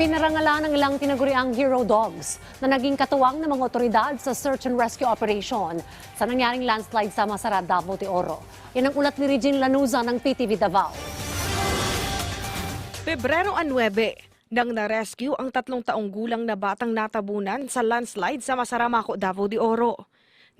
Pinarangalan ng ilang tinaguriang hero dogs na naging katuwang ng mga otoridad sa search and rescue operation sa nangyaring landslide sa Masara, Davao de Oro. Yan ang ulat ni Regine Lanuza ng PTV Davao. Pebrero 9, nang na-rescue ang tatlong taong gulang na batang natabunan sa landslide sa Masaramaco, Davao de Oro.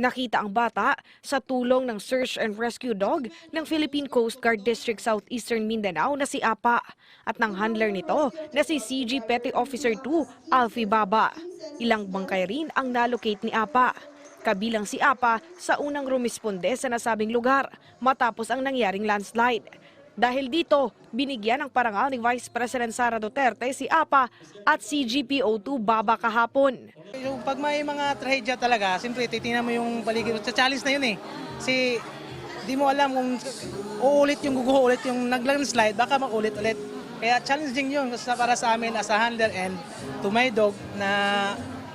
Nakita ang bata sa tulong ng search and rescue dog ng Philippine Coast Guard District Southeastern Mindanao na si Apa at ng handler nito na si CG Petty Officer 2 Alfie Baba. Ilang bangkay rin ang nalocate ni Apa. Kabilang si Apa sa unang rumisponde sa nasabing lugar matapos ang nangyaring landslide. Dahil dito, binigyan ng parangal ni Vice President Sara Duterte si APA at si GPO2 Baba kahapon. Yung pag may mga trahedya talaga, siyempre titingnan mo yung paligid. Sa challenge na yun eh. Kasi di mo alam kung uulit yung guguho ulit yung nag-landslide, baka makulit ulit. Kaya challenging yun para sa amin as a handler and to my dog na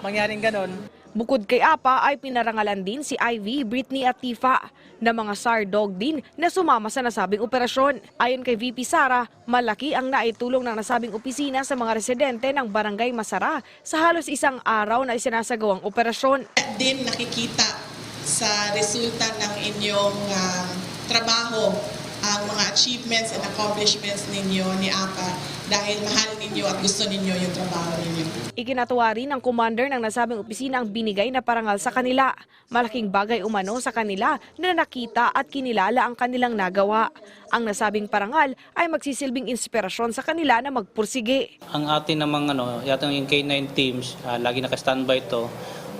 mangyaring ganon. Bukod kay APA ay pinarangalan din si Ivy, Britney at Tifa na mga SAR dog din na sumama sa nasabing operasyon. Ayon kay VP Sara, malaki ang naitulong ng nasabing opisina sa mga residente ng Barangay Masara sa halos isang araw na isinasagawang operasyon. din nakikita sa resulta ng inyong ah, trabaho ang mga achievements and accomplishments ninyo ni APA dahil mahal ninyo at gusto ninyo yung trabaho ninyo. Ikinatuwa rin ng commander ng nasabing opisina ang binigay na parangal sa kanila. Malaking bagay umano sa kanila na nakita at kinilala ang kanilang nagawa. Ang nasabing parangal ay magsisilbing inspirasyon sa kanila na magpursige. Ang atin namang ano, yata yung K9 teams, ah, lagi naka-standby to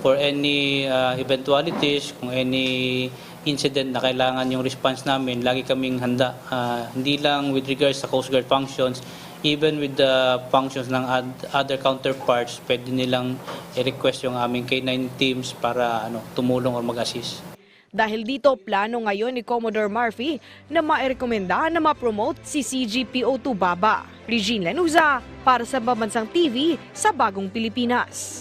for any ah, eventualities, kung any incident na kailangan yung response namin, lagi kaming handa. Ah, hindi lang with regards sa Coast Guard functions, even with the functions ng ad- other counterparts, pwede nilang i-request yung aming K9 teams para ano, tumulong or mag-assist. Dahil dito, plano ngayon ni Commodore Murphy na mairekomenda na ma-promote si CGPO2 Baba. Regine Lanuza para sa Babansang TV sa Bagong Pilipinas.